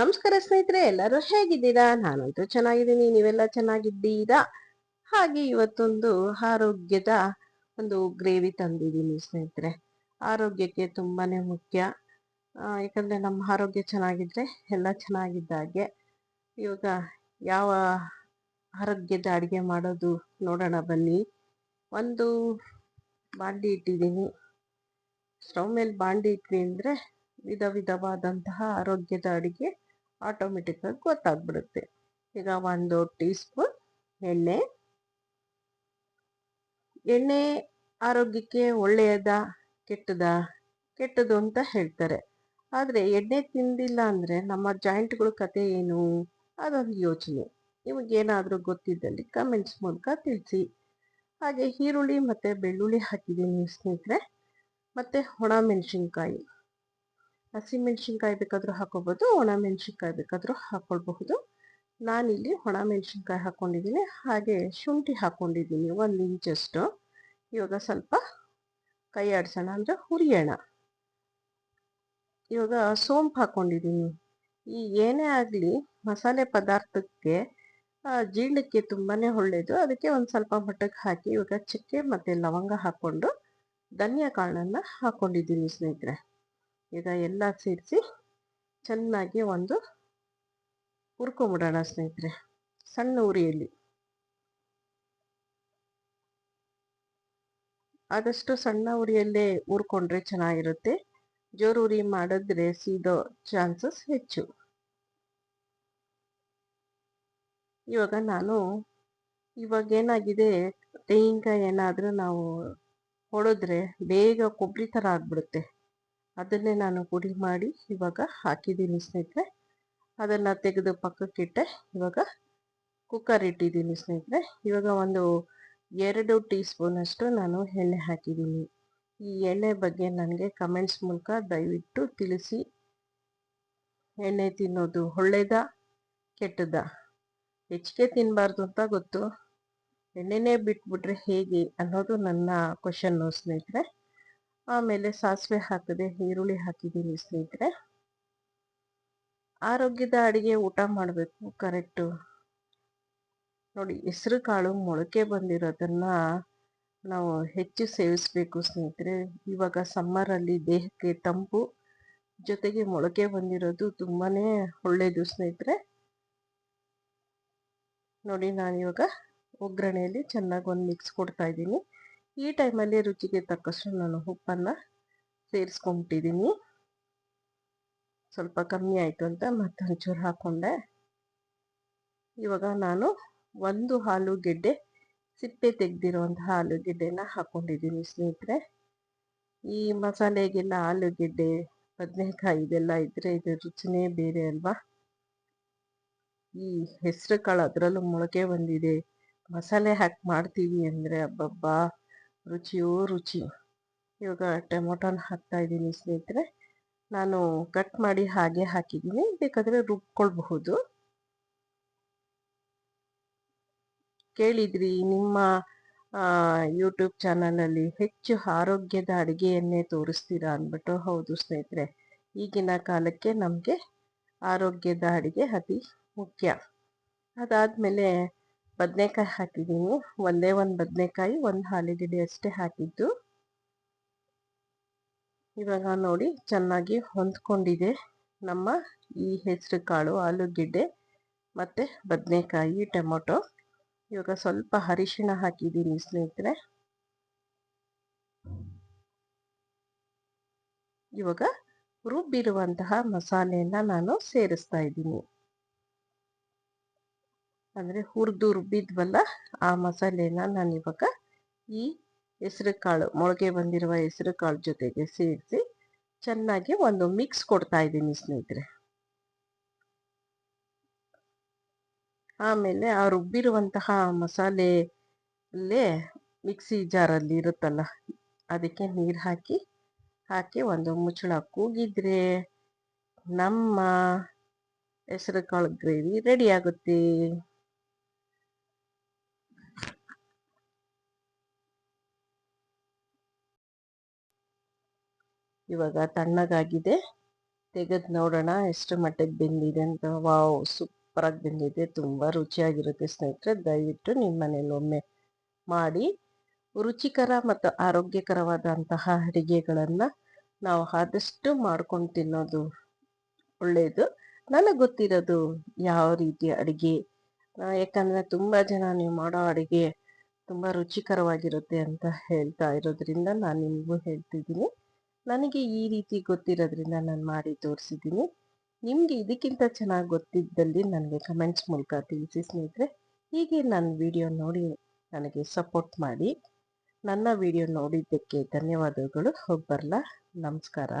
ನಮಸ್ಕಾರ ಸ್ನೇಹಿತರೆ, ಎಲ್ಲರೂ ಹೇಗಿದ್ದೀರಾ? ನಾನಂತೂ ಚೆನ್ನಾಗಿದ್ದೀನಿ, ನೀವೆಲ್ಲ ಚೆನ್ನಾಗಿದ್ದೀರಾ? ಹಾಗೆ ಇವತ್ತೊಂದು ಆರೋಗ್ಯದ ಒಂದು ಗ್ರೇವಿ ತಂದಿದ್ದೀನಿ ಸ್ನೇಹಿತರೆ. ಆರೋಗ್ಯಕ್ಕೆ ತುಂಬಾನೇ ಮುಖ್ಯ. ಯಾಕಂದ್ರೆ ನಮ್ಮ ಆರೋಗ್ಯ ಚೆನ್ನಾಗಿದ್ರೆ ಎಲ್ಲ ಚೆನ್ನಾಗಿದ್ದಾಗೆ ಇವಾಗ ಯಾವ ಆರೋಗ್ಯದ ಅಡುಗೆ ಮಾಡೋದು ನೋಡೋಣ ಬನ್ನಿ. ಒಂದು ಬಾಂಡಿ ಇಟ್ಟಿದ್ದೀನಿ. ಸ್ಟವ್ ಮೇಲೆ ಬಾಂಡಿ ಇಟ್ವಿ ಅಂದರೆ ವಿಧ ವಿಧವಾದಂತಹ ಆರೋಗ್ಯದ ಅಡಿಗೆ ಆಟೋಮೆಟಿಕ್ ಆಗಿ ಗೊತ್ತಾಗ್ಬಿಡುತ್ತೆ. ಈಗ ಒಂದು ಟೀ ಸ್ಪೂನ್ ಎಣ್ಣೆ. ಎಣ್ಣೆ ಆರೋಗ್ಯಕ್ಕೆ ಒಳ್ಳೆಯದ, ಕೆಟ್ಟದ? ಕೆಟ್ಟದು ಅಂತ ಹೇಳ್ತಾರೆ. ಆದರೆ ಎಣ್ಣೆ ತಿಂದಿಲ್ಲ ಅಂದ್ರೆ ನಮ್ಮ ಜಾಯಿಂಟ್ಗಳ ಕತೆ ಏನು? ಅದೊಂದು ಯೋಚನೆ. ನಿಮಗೇನಾದರೂ ಗೊತ್ತಿದ್ದಲ್ಲಿ ಕಮೆಂಟ್ಸ್ ಮೂಲಕ ತಿಳಿಸಿ. ಹಾಗೆ ಈರುಳ್ಳಿ ಮತ್ತೆ ಬೆಳ್ಳುಳ್ಳಿ ಹಾಕಿದ್ದೀನಿ ಸ್ನೇಹಿತರೆ. ಮತ್ತೆ ಒಣ ಮೆಣಸಿನ್ಕಾಯಿ. ಹಸಿ ಬೇಕಾದರೂ ಹಾಕೋಬಹುದು ಒಣ ಮೆಣಸಿನ್ಕಾಯಿ ಬೇಕಾದರೂ ಹಾಕ್ಕೊಳ್ಬಹುದು ನಾನಿಲ್ಲಿ ಒಣ ಮೆಣಸಿನ್ಕಾಯಿ ಹಾಕೊಂಡಿದ್ದೀನಿ ಹಾಗೆ ಶುಂಠಿ ಹಾಕೊಂಡಿದ್ದೀನಿ ಒಂದು ಇಂಚಷ್ಟು ಇವಾಗ ಸ್ವಲ್ಪ ಕೈ ಆಡಿಸೋಣ ಅಂದ್ರೆ ಹುರಿಯೋಣ ಇವಾಗ ಸೋಂಪು ಹಾಕೊಂಡಿದ್ದೀನಿ ಈ ಏನೇ ಆಗಲಿ ಮಸಾಲೆ ಪದಾರ್ಥಕ್ಕೆ ಜೀರ್ಣಕ್ಕೆ ತುಂಬಾನೇ ಒಳ್ಳೇದು ಅದಕ್ಕೆ ಒಂದು ಸ್ವಲ್ಪ ಮಟ್ಟಕ್ಕೆ ಹಾಕಿ ಇವಾಗ ಚಕ್ಕೆ ಮತ್ತೆ ಲವಂಗ ಹಾಕ್ಕೊಂಡು ಧನಿಯಾ ಕಾಳನ್ನ ಹಾಕೊಂಡಿದ್ದೀನಿ ಸ್ನೇಹಿತರೆ ಈಗ ಎಲ್ಲ ಸೇರಿಸಿ ಚೆನ್ನಾಗಿ ಒಂದು ಹುರ್ಕೊಂಬಿಡೋಣ ಸ್ನೇಹಿತರೆ, ಸಣ್ಣ ಉರಿಯಲ್ಲಿ. ಆದಷ್ಟು ಸಣ್ಣ ಉರಿಯಲ್ಲೇ ಹುರ್ಕೊಂಡ್ರೆ ಚೆನ್ನಾಗಿರುತ್ತೆ. ಜೋರು ಉರಿ ಮಾಡಿದ್ರೆ ಸೀದೋ ಚಾನ್ಸಸ್ ಹೆಚ್ಚು. ಇವಾಗ ನಾನು ಇವಾಗ ಏನಾಗಿದೆ ತೆಂಗಿನಕಾಯಿ ಏನಾದರೂ ನಾವು ಹೊಡೆದ್ರೆ ಬೇಗ ಕೊಬ್ಬರಿ ಥರ ಆಗ್ಬಿಡುತ್ತೆ. ಅದನ್ನೇ ನಾನು ಪುಡಿ ಮಾಡಿ ಇವಾಗ ಹಾಕಿದ್ದೀನಿ ಸ್ನೇಹಿತರೆ. ಅದನ್ನು ತೆಗೆದು ಪಕ್ಕಕ್ಕಿಟ್ಟೆ. ಇವಾಗ ಕುಕ್ಕರ್ ಇಟ್ಟಿದ್ದೀನಿ ಸ್ನೇಹಿತರೆ. ಇವಾಗ ಒಂದು ಎರಡು ಟೀ ಸ್ಪೂನಷ್ಟು ನಾನು ಎಣ್ಣೆ ಹಾಕಿದ್ದೀನಿ. ಈ ಎಣ್ಣೆ ಬಗ್ಗೆ ನನಗೆ ಕಮೆಂಟ್ಸ್ ಮೂಲಕ ದಯವಿಟ್ಟು ತಿಳಿಸಿ. ಎಣ್ಣೆ ತಿನ್ನೋದು ಒಳ್ಳೇದ, ಕೆಟ್ಟದ? ಹೆಚ್ಚಿಗೆ ತಿನ್ನಬಾರ್ದು ಅಂತ ಗೊತ್ತು. ಎಣ್ಣೆನೇ ಬಿಟ್ಬಿಟ್ರೆ ಹೇಗೆ ಅನ್ನೋದು ನನ್ನ ಕ್ವಶನ್ನು ಸ್ನೇಹಿತರೆ. ಆಮೇಲೆ ಸಾಸಿವೆ ಹಾಕಿದೆ ಈರುಳ್ಳಿ ಹಾಕಿದ್ದೀನಿ ಸ್ನೇಹಿತರೆ. ಆರೋಗ್ಯದ ಅಡಿಗೆ ಊಟ ಮಾಡಬೇಕು, ಕರೆಕ್ಟು. ನೋಡಿ, ಹೆಸರು ಕಾಳು ಮೊಳಕೆ ಬಂದಿರೋದನ್ನ ನಾವು ಹೆಚ್ಚು ಸೇವಿಸಬೇಕು ಸ್ನೇಹಿತರೆ. ಇವಾಗ ಸಮ್ಮರಲ್ಲಿ ದೇಹಕ್ಕೆ ತಂಪು, ಜೊತೆಗೆ ಮೊಳಕೆ ಬಂದಿರೋದು ತುಂಬಾ ಒಳ್ಳೆಯದು ಸ್ನೇಹಿತರೆ. ನೋಡಿ ನಾನು ಇವಾಗ ಒಗ್ಗರಣೆಯಲ್ಲಿ ಚೆನ್ನಾಗಿ ಒಂದು ಮಿಕ್ಸ್ ಕೊಡ್ತಾ ಇದ್ದೀನಿ. ಈ ಟೈಮಲ್ಲಿ ರುಚಿಗೆ ತಕ್ಕಷ್ಟು ನಾನು ಉಪ್ಪನ್ನು ಸೇರಿಸ್ಕೊಂಬಿಟ್ಟಿದ್ದೀನಿ. ಸ್ವಲ್ಪ ಕಮ್ಮಿ ಆಯಿತು ಅಂತ ಮತ್ತೊಂಚೂರು ಹಾಕ್ಕೊಂಡೆ ಇವಾಗ ನಾನು ಒಂದು ಆಲೂಗೆಡ್ಡೆ ಸಿಪ್ಪೆ ತೆಗೆದಿರುವಂತಹ ಆಲೂಗೆಡ್ಡೆನ ಹಾಕ್ಕೊಂಡಿದ್ದೀನಿ ಸ್ನೇಹಿತರೆ. ಈ ಮಸಾಲೆಗೆಲ್ಲ ಆಲೂಗೆಡ್ಡೆ ಬದನೆಕಾಯಿ ಇದೆಲ್ಲ ಇದ್ರೆ ಇದು ರುಚಿನೇ ಬೇರೆ ಅಲ್ವಾ? ಈ ಹೆಸರು ಕಾಳು ಅದರಲ್ಲೂ ಮೊಳಕೆ ಬಂದಿದೆ. ಮಸಾಲೆ ಹಾಕಿ ಮಾಡ್ತೀವಿ ಅಂದರೆ ಅಬ್ಬಬ್ಬಾ! ರುಚಿಯೋ ರುಚಿ. ಇವಾಗ ಟೊಮೊಟೊನ ಹಾಕ್ತಾ ಇದ್ದೀನಿ ಸ್ನೇಹಿತರೆ. ನಾನು ಕಟ್ ಮಾಡಿ ಹಾಗೆ ಹಾಕಿದ್ದೀನಿ. ಬೇಕಾದರೆ ರುಬ್ಕೊಳ್ಬಹುದು. ಕೇಳಿದ್ರಿ, ನಿಮ್ಮ ಯೂಟ್ಯೂಬ್ ಚಾನಲಲ್ಲಿ ಹೆಚ್ಚು ಆರೋಗ್ಯದ ಅಡುಗೆಯನ್ನೇ ತೋರಿಸ್ತೀರಾ ಅಂದ್ಬಿಟ್ಟು. ಹೌದು ಸ್ನೇಹಿತರೆ, ಈಗಿನ ಕಾಲಕ್ಕೆ ನಮಗೆ ಆರೋಗ್ಯದ ಅಡುಗೆ ಅತಿ ಮುಖ್ಯ. ಅದಾದಮೇಲೆ ಬದನೆಕಾಯಿ ಹಾಕಿದ್ದೀನಿ. ಒಂದೇ ಒಂದು ಬದನೆಕಾಯಿ, ಒಂದು ಆಲೂಗೆಡ್ಡೆ ಅಷ್ಟೇ ಹಾಕಿದ್ದು. ಇವಾಗ ನೋಡಿ, ಚೆನ್ನಾಗಿ ಹೊಂದ್ಕೊಂಡಿದೆ ನಮ್ಮ ಈ ಹೆಸರು ಕಾಳು ಆಲೂಗೆಡ್ಡೆ ಮತ್ತು ಬದನೆಕಾಯಿ, ಟೊಮೊಟೊ. ಇವಾಗ ಸ್ವಲ್ಪ ಅರಿಶಿಣ ಹಾಕಿದ್ದೀನಿ ಸ್ನೇಹಿತರೆ. ಇವಾಗ ರುಬ್ಬಿರುವಂತಹ ಮಸಾಲೆಯನ್ನು ನಾನು ಸೇರಿಸ್ತಾ ಇದ್ದೀನಿ. ಅಂದ್ರೆ ಹುರಿದು ರುಬ್ಬಿದ್ವಲ್ಲ ಆ ಮಸಾಲೆನ ನಾನು ಇವಾಗ ಈ ಹೆಸರು ಕಾಳು, ಮೊಳಕೆ ಬಂದಿರುವ ಹೆಸರು ಕಾಳು ಜೊತೆಗೆ ಸೇರಿಸಿ ಚೆನ್ನಾಗಿ ಒಂದು ಮಿಕ್ಸ್ ಕೊಡ್ತಾ ಇದ್ದೀನಿ ಸ್ನೇಹಿತರೆ. ಆಮೇಲೆ ಆ ರುಬ್ಬಿರುವಂತಹ ಮಸಾಲೆಲ್ಲೇ ಮಿಕ್ಸಿ ಜಾರಲ್ಲಿ ಇರುತ್ತಲ್ಲ, ಅದಕ್ಕೆ ನೀರು ಹಾಕಿ ಹಾಕಿ ಒಂದು ಮುಚ್ಚಳ ಕೂಗಿದ್ರೆ ನಮ್ಮ ಹೆಸರು ಕಾಳು ಗ್ರೇವಿ ರೆಡಿ ಆಗುತ್ತೆ. ಇವಾಗ ತಣ್ಣಗಾಗಿದೆ. ತೆಗೆದು ನೋಡೋಣ ಎಷ್ಟು ಮಟ್ಟಿಗೆ ಬೆಂದಿದೆ ಅಂತ. ವಾವ್, ಸೂಪರಾಗಿ ಬೆಂದಿದೆ. ತುಂಬ ರುಚಿಯಾಗಿರುತ್ತೆ ಸ್ನೇಹಿತರೆ. ದಯವಿಟ್ಟು ನಿಮ್ಮ ಮನೇಲಿ ಒಮ್ಮೆ ಮಾಡಿ. ರುಚಿಕರ ಮತ್ತು ಆರೋಗ್ಯಕರವಾದಂತಹ ಅಡಿಗೆಗಳನ್ನು ನಾವು ಆದಷ್ಟು ಮಾಡ್ಕೊಂಡು ತಿನ್ನೋದು ಒಳ್ಳೆಯದು ನನಗೆ ಗೊತ್ತಿರೋದು ಯಾವ ರೀತಿ ಅಡುಗೆ? ಯಾಕಂದರೆ ತುಂಬ ಜನ ನೀವು ಮಾಡೋ ಅಡುಗೆ ತುಂಬ ರುಚಿಕರವಾಗಿರುತ್ತೆ ಅಂತ ಹೇಳ್ತಾ ಇರೋದ್ರಿಂದ ನಾನು ನಿಮಗೂ ಹೇಳ್ತಿದ್ದೀನಿ. ನನಗೆ ಈ ರೀತಿ ಗೊತ್ತಿರೋದ್ರಿಂದ ನಾನು ಮಾಡಿ ತೋರಿಸಿದ್ದೀನಿ. ನಿಮಗೆ ಇದಕ್ಕಿಂತ ಚೆನ್ನಾಗಿ ಗೊತ್ತಿದ್ದಲ್ಲಿ ನನಗೆ ಕಮೆಂಟ್ಸ್ ಮೂಲಕ ತಿಳಿಸಿ ಸ್ನೇಹಿತರೆ. ಹೀಗೆ ನನ್ನ ವಿಡಿಯೋ ನೋಡಿ ನನಗೆ ಸಪೋರ್ಟ್ ಮಾಡಿ. ನನ್ನ ವಿಡಿಯೋ ನೋಡಿದ್ದಕ್ಕೆ ಧನ್ಯವಾದಗಳು. ಹೋಗಿ ಬರಲಾ ನಮಸ್ಕಾರ.